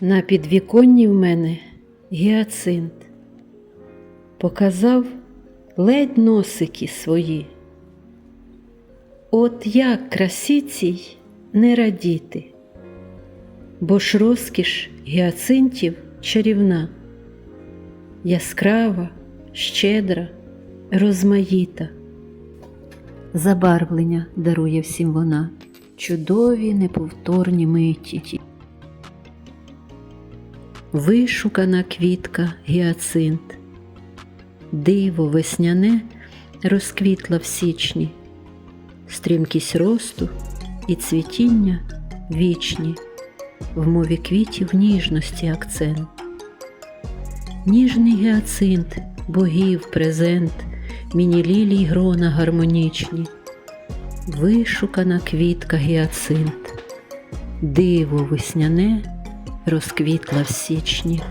На підвіконні в мене гіацинт показав ледь носики свої. От як красі цій не радіти, бо ж розкіш гіацинтів чарівна, яскрава, щедра, розмаїта. Забарвлення дарує всім вона, чудові неповторні миті. Вишукана квітка гіацинт, диво весняне розквітла в січні, стрімкість росту і цвітіння вічні, в мові квітів ніжності акцент. Ніжний гіацинт, богів презент, міні лілій грона гармонічні, вишукана квітка гіацинт, диво весняне розквітла в січні,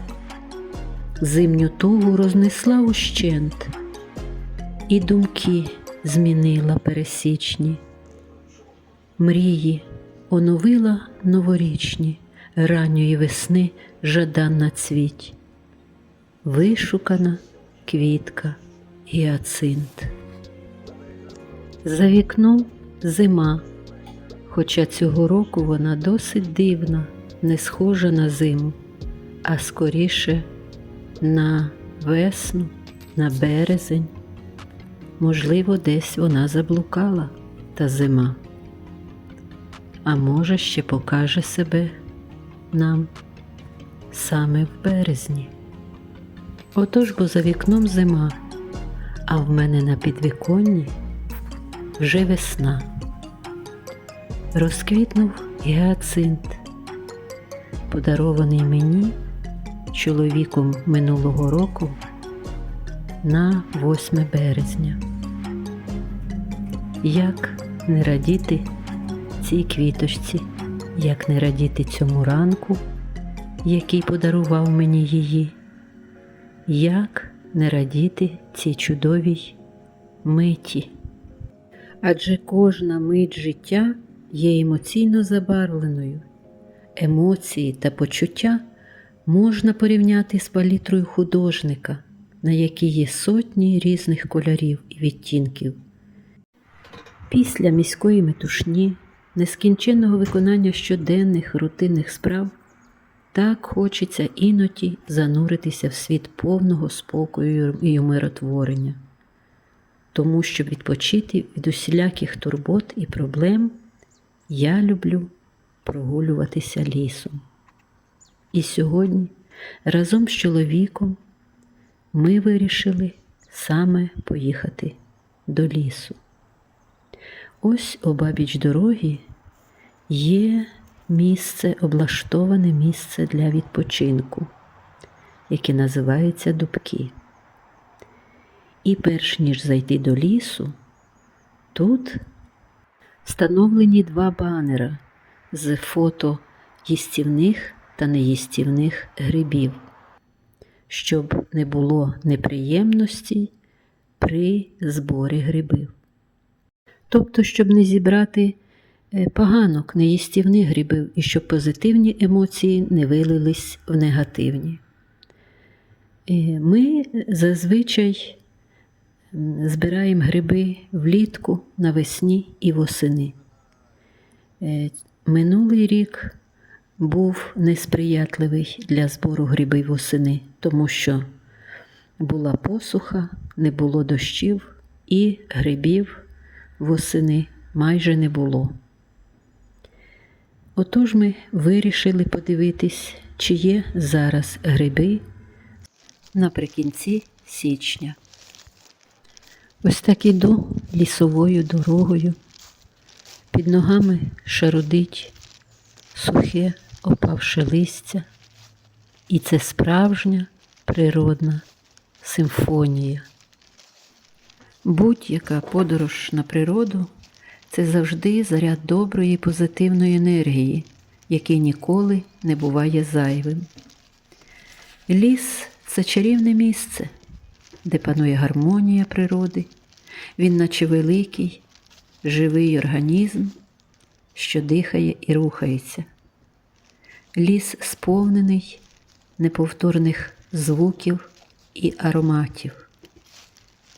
зимню тугу рознесла ущент, і думки змінила пересічні, мрії оновила новорічні, ранньої весни жаданна цвіть, вишукана квітка гіацинт. За вікном зима, хоча цього року вона досить дивна не схожа на зиму, а скоріше на весну, на березень. Можливо, десь вона заблукала та зима, а може, ще покаже себе нам саме в березні. Отож бо за вікном зима, а в мене на підвіконні вже весна. Розквітнув гіацинт подарований мені чоловіком минулого року на 8 березня. Як не радіти цій квіточці, як не радіти цьому ранку, який подарував мені її, як не радіти цій чудовій миті. Адже кожна мить життя є емоційно забарвленою емоції та почуття можна порівняти з палітрою художника, на якій є сотні різних кольорів і відтінків. Після міської метушні, нескінченного виконання щоденних рутинних справ, так хочеться іноді зануритися в світ повного спокою і умиротворення. Тому, щоб відпочити від усіляких турбот і проблем, я люблю прогулюватися лісом. І сьогодні разом з чоловіком ми вирішили саме поїхати до лісу. Ось обабіч дороги є місце, облаштоване місце для відпочинку, яке називається Дубки. І перш ніж зайти до лісу, тут встановлені два банера з фото їстівних та неїстівних грибів, щоб не було неприємностей при зборі грибів. Тобто, щоб не зібрати е, поганок неїстівних грибів і щоб позитивні емоції не вилились в негативні. Е, Ми зазвичай збираємо гриби влітку, навесні і восени. Минулий рік був несприятливий для збору грибів восени, тому що була посуха, не було дощів і грибів восени майже не було. Отож ми вирішили подивитись, чи є зараз гриби наприкінці січня. Ось так іду лісовою дорогою. Під ногами шарудить сухе опавше листя, і це справжня природна симфонія. Будь-яка подорож на природу це завжди заряд доброї позитивної енергії, який ніколи не буває зайвим. Ліс це чарівне місце, де панує гармонія природи, він, наче великий живий організм, що дихає і рухається. Ліс сповнений неповторних звуків і ароматів.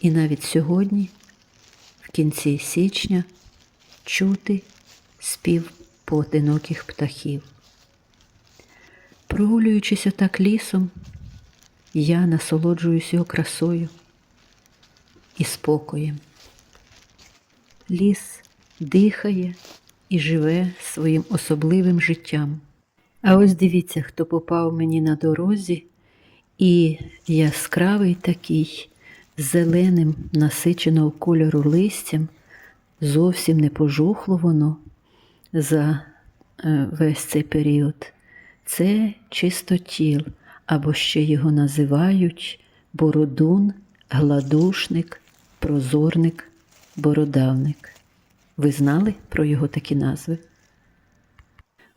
І навіть сьогодні, в кінці січня, чути спів поодиноких птахів. Прогулюючись отак лісом, я насолоджуюсь його красою і спокоєм. Ліс дихає і живе своїм особливим життям. А ось дивіться, хто попав мені на дорозі, і яскравий такий, зеленим насиченого кольору листям, зовсім не пожухло воно за е, весь цей період. Це чистотіл, або ще його називають бородун, гладушник, прозорник, бородавник. Ви знали про його такі назви?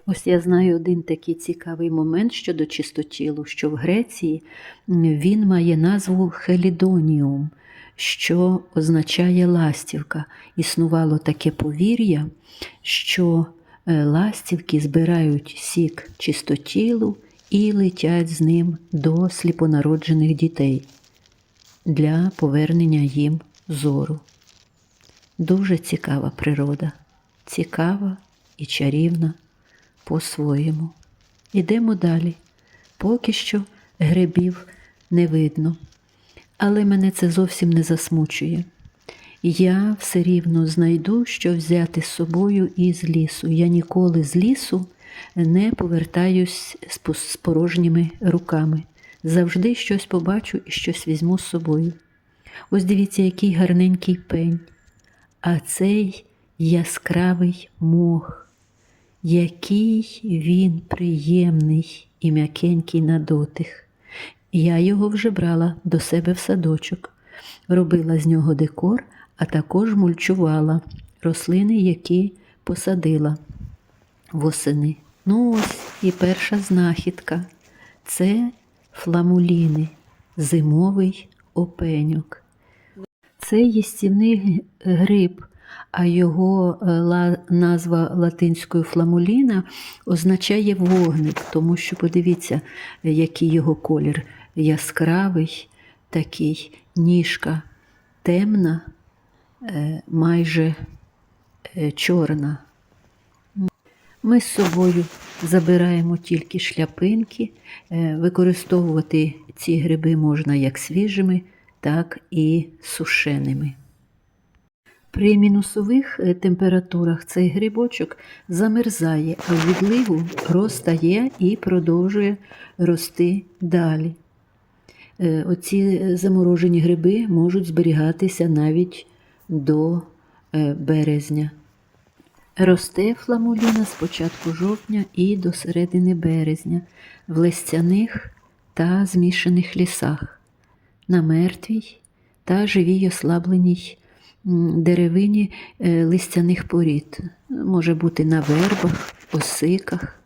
Ось я знаю один такий цікавий момент щодо чистотілу, що в Греції він має назву Хелідоніум, що означає ластівка. Існувало таке повір'я, що е, ластівки збирають сік чистотілу і летять з ним до сліпонароджених дітей для повернення їм зору. Дуже цікава природа, цікава і чарівна по-своєму. Ідемо далі. Поки що грибів не видно, але мене це зовсім не засмучує. Я все рівно знайду, що взяти з собою із лісу. Я ніколи з лісу не повертаюсь з порожніми руками. Завжди щось побачу і щось візьму з собою. Ось дивіться, який гарненький пень, а цей яскравий мох, який він приємний і м'якенький на дотих. Я його вже брала до себе в садочок, робила з нього декор, а також мульчувала рослини, які посадила восени. Ну ось і перша знахідка це фламуліни, зимовий опеньок. Це їстівний гриб, а його е, назва латинською фламуліна означає вогник, тому що подивіться, який його колір яскравий, такий ніжка темна, е, майже е, чорна. Ми з собою забираємо тільки шляпинки. Використовувати ці гриби можна як свіжими, так і сушеними. При мінусових е, температурах цей грибочок замерзає, а в відливу розтає і продовжує рости далі. Е, Оці е, заморожені гриби можуть зберігатися навіть до березня. Росте фламуліна з початку жовтня і до середини березня в листяних та змішаних лісах, на мертвій та живій ослабленій деревині е, листяних порід. Може бути на вербах, осиках,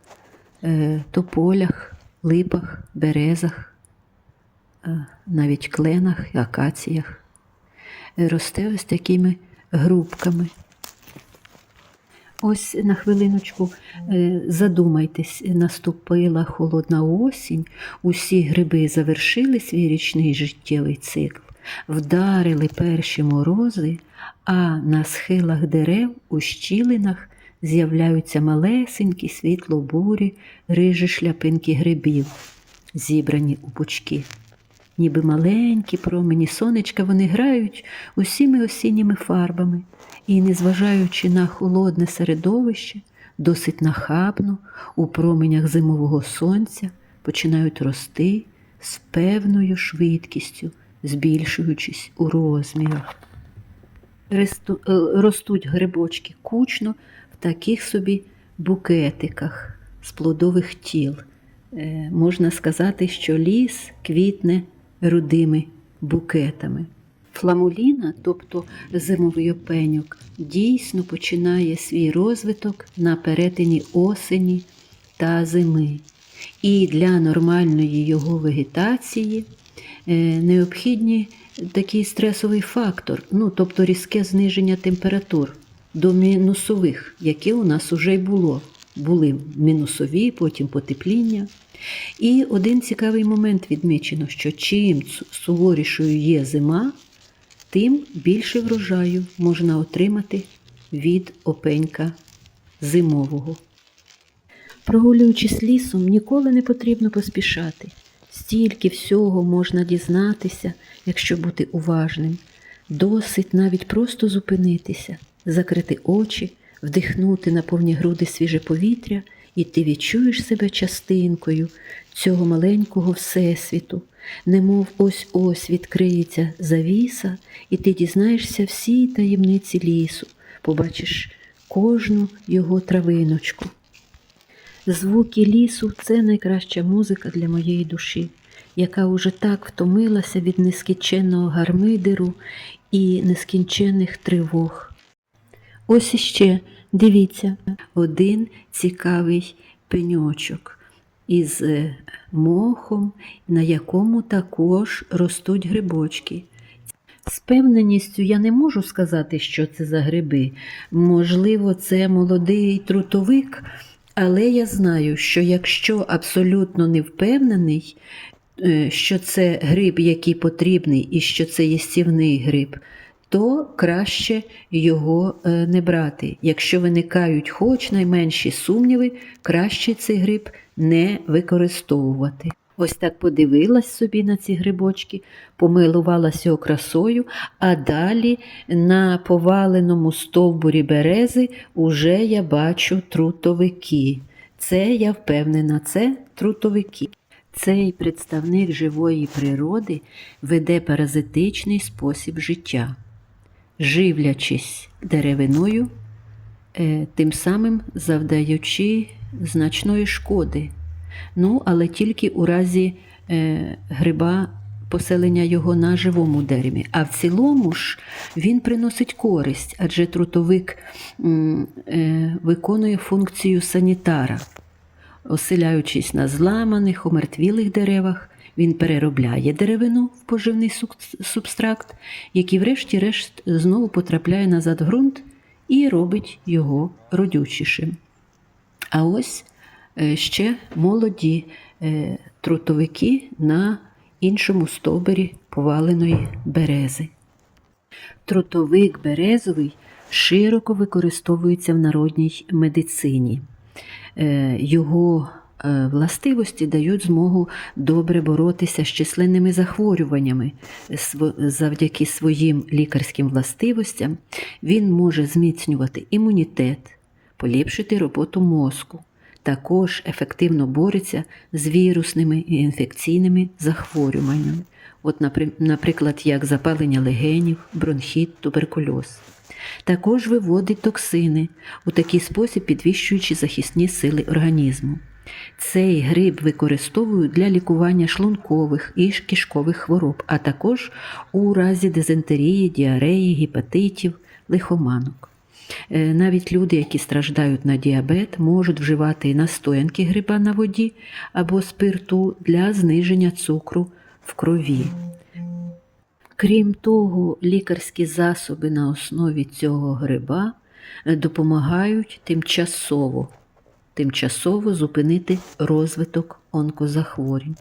е, тополях, липах, березах, навіть кленах акаціях. Е, Росте ось такими грубками. Ось на хвилиночку е, задумайтесь, наступила холодна осінь, усі гриби завершили свій річний життєвий цикл, вдарили перші морози, а на схилах дерев у щілинах з'являються малесенькі світло-бурі рижі шляпинки грибів, зібрані у пучки. Ніби маленькі промені сонечка вони грають усіми осінніми фарбами і, незважаючи на холодне середовище, досить нахабно у променях зимового сонця починають рости з певною швидкістю, збільшуючись у розмірах. Е, Ростуть грибочки кучно в таких собі букетиках з плодових тіл. Е, Можна сказати, що ліс квітне рудими букетами. Фламуліна, тобто зимовий опеньок, дійсно починає свій розвиток на перетині осені та зими. І для нормальної його вегетації е, необхідні такий стресовий фактор, ну, тобто різке зниження температур до мінусових, яке у нас уже й було. були мінусові, потім потепління. І один цікавий момент відмічено, що чим суворішою є зима, тим більше врожаю можна отримати від опенька зимового. Прогулюючись лісом, ніколи не потрібно поспішати. Стільки всього можна дізнатися, якщо бути уважним. Досить навіть просто зупинитися, закрити очі, вдихнути на повні груди свіже повітря, і ти відчуєш себе частинкою цього маленького всесвіту, немов ось ось відкриється завіса, і ти дізнаєшся всі таємниці лісу, побачиш кожну його травиночку. Звуки лісу це найкраща музика для моєї душі, яка уже так втомилася від нескінченного гармидеру і нескінченних тривог. Ось іще, дивіться, один цікавий пеньочок із е, мохом, на якому також ростуть грибочки. З певненістю я не можу сказати, що це за гриби. Можливо, це молодий трутовик, але я знаю, що якщо абсолютно не впевнений, е, що це гриб, який потрібний, і що це їстівний гриб, то краще його е, не брати. Якщо виникають хоч найменші сумніви, краще цей гриб не використовувати. Ось так подивилась собі на ці грибочки, помилувалася його красою, а далі на поваленому стовбурі берези уже я бачу трутовики. Це я впевнена, це трутовики. Цей представник живої природи веде паразитичний спосіб життя, живлячись деревиною, е, тим самим завдаючи значної шкоди. Ну, але тільки у разі е, гриба поселення його на живому дереві. А в цілому ж він приносить користь, адже трутовик е, виконує функцію санітара. Оселяючись на зламаних, омертвілих деревах, він переробляє деревину в поживний субстракт, який, врешті-решт, знову потрапляє назад в ґрунт і робить його родючішим. А ось е, ще молоді е, трутовики на іншому стовбурі поваленої берези. Трутовик березовий широко використовується в народній медицині. Е, Його властивості дають змогу добре боротися з численними захворюваннями. Завдяки своїм лікарським властивостям він може зміцнювати імунітет, поліпшити роботу мозку. Також ефективно бореться з вірусними і інфекційними захворюваннями, от, наприклад, як запалення легенів, бронхіт, туберкульоз. Також виводить токсини, у такий спосіб підвищуючи захисні сили організму. Цей гриб використовують для лікування шлункових і кишкових хвороб, а також у разі дизентерії, діареї, гепатитів, лихоманок. Е, Навіть люди, які страждають на діабет, можуть вживати настоянки гриба на воді або спирту для зниження цукру в крові. Крім того, лікарські засоби на основі цього гриба е, допомагають тимчасово, тимчасово зупинити розвиток онкозахворювань.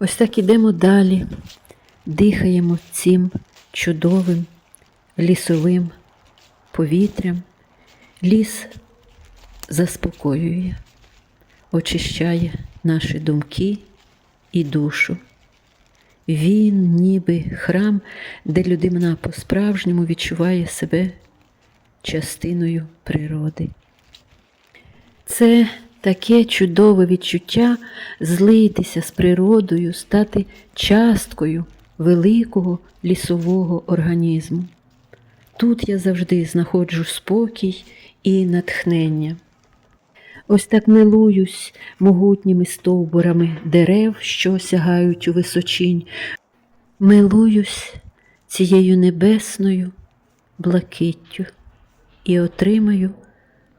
Ось так ідемо далі, дихаємо цим чудовим лісовим повітрям. Ліс заспокоює, очищає наші думки і душу. Він ніби храм, де людина по-справжньому відчуває себе частиною природи. Це таке чудове відчуття злитися з природою, стати часткою великого лісового організму. Тут я завжди знаходжу спокій і натхнення. Ось так милуюсь могутніми стовбурами дерев, що сягають у височінь. Милуюсь цією небесною блакиттю і отримаю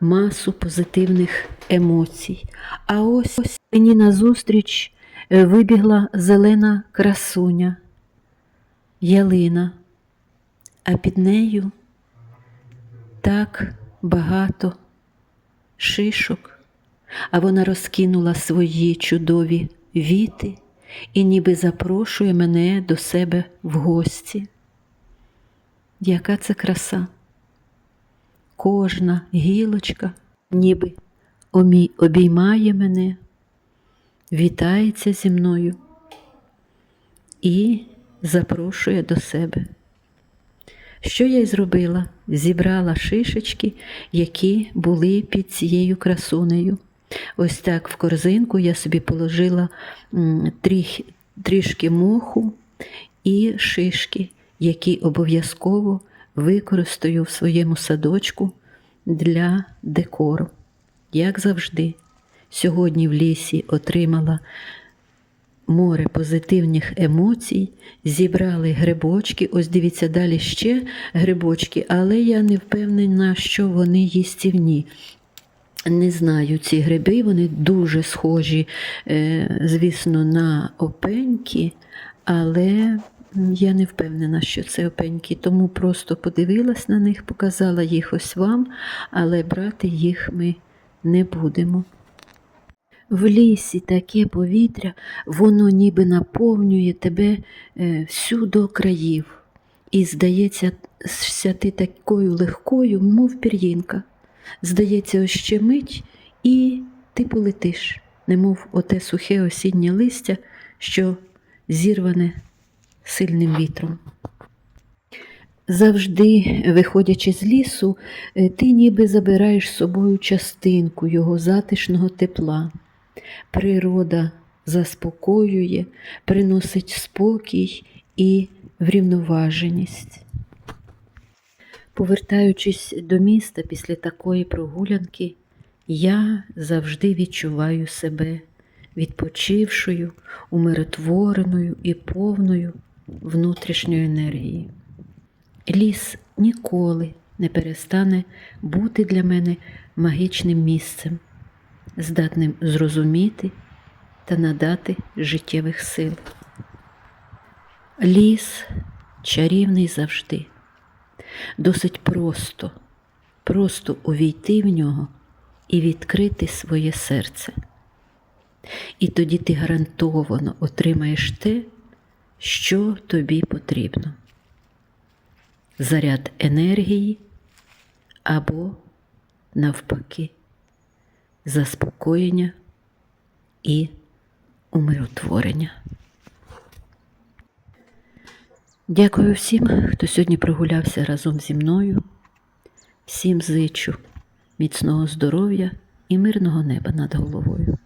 масу позитивних емоцій. А ось мені назустріч е, вибігла зелена красуня, ялина, а під нею так багато шишок, а вона розкинула свої чудові віти і ніби запрошує мене до себе в гості. Яка це краса? Кожна гілочка ніби обіймає мене, вітається зі мною і запрошує до себе. Що я й зробила? Зібрала шишечки, які були під цією красунею. Ось так в корзинку я собі положила трішки моху і шишки, які обов'язково використаю в своєму садочку для декору. Як завжди, сьогодні в лісі отримала море позитивних емоцій, зібрали грибочки. Ось дивіться, далі ще грибочки, але я не впевнена, що вони їстівні. Не знаю, ці гриби, вони дуже схожі, е, звісно, на опеньки, але я не впевнена, що це опеньки, тому просто подивилась на них, показала їх ось вам, але брати їх ми не будемо. В лісі таке повітря, воно ніби наповнює тебе е, всю до країв. І здається, ся ти такою легкою, мов пір'їнка. Здається, ось ще мить, і ти полетиш, немов оте сухе осіннє листя, що зірване сильним вітром. Завжди, виходячи з лісу, е, ти ніби забираєш з собою частинку його затишного тепла. Природа заспокоює, приносить спокій і врівноваженість. Повертаючись до міста після такої прогулянки, я завжди відчуваю себе відпочившою, умиротвореною і повною внутрішньої енергії. Ліс ніколи не перестане бути для мене магічним місцем, здатним зрозуміти та надати життєвих сил. Ліс чарівний завжди. Досить просто, просто увійти в нього і відкрити своє серце. І тоді ти гарантовано отримаєш те, що тобі потрібно. Заряд енергії або, навпаки, заспокоєння і умиротворення. Дякую всім, хто сьогодні прогулявся разом зі мною. Всім зичу міцного здоров'я і мирного неба над головою.